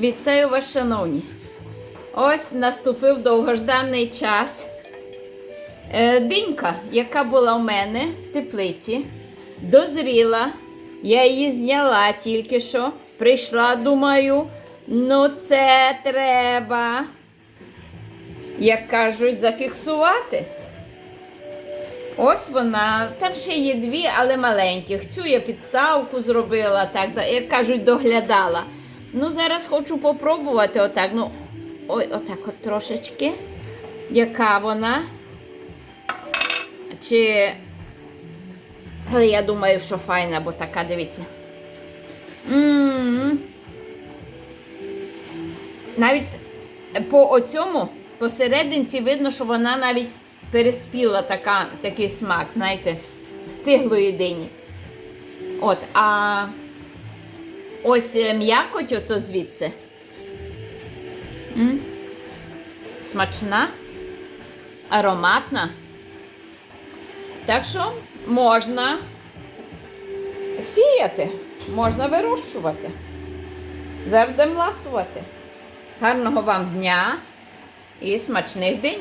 Вітаю вас, шановні. Ось наступив довгожданий час. Е, Динька, яка була в мене в теплиці, дозріла. Я її зняла тільки що. Прийшла, думаю, ну це треба, як кажуть, зафіксувати. Ось вона. Там ще є дві, але маленьких. Цю я підставку зробила, так, як кажуть, доглядала. Ну, зараз хочу попробувати отак. Ну, ой, отак от трошечки. Яка вона? Чи. Але я думаю, що файна, бо така, дивіться. м Навіть по оцьому посерединці видно, що вона навіть переспіла така, такий смак, знаєте, стиглої дині. От, а ось е, м'якоть ото звідси. М? Смачна, ароматна. Так що можна сіяти, можна вирощувати. Будемо ласувати. Гарного вам дня і смачних день!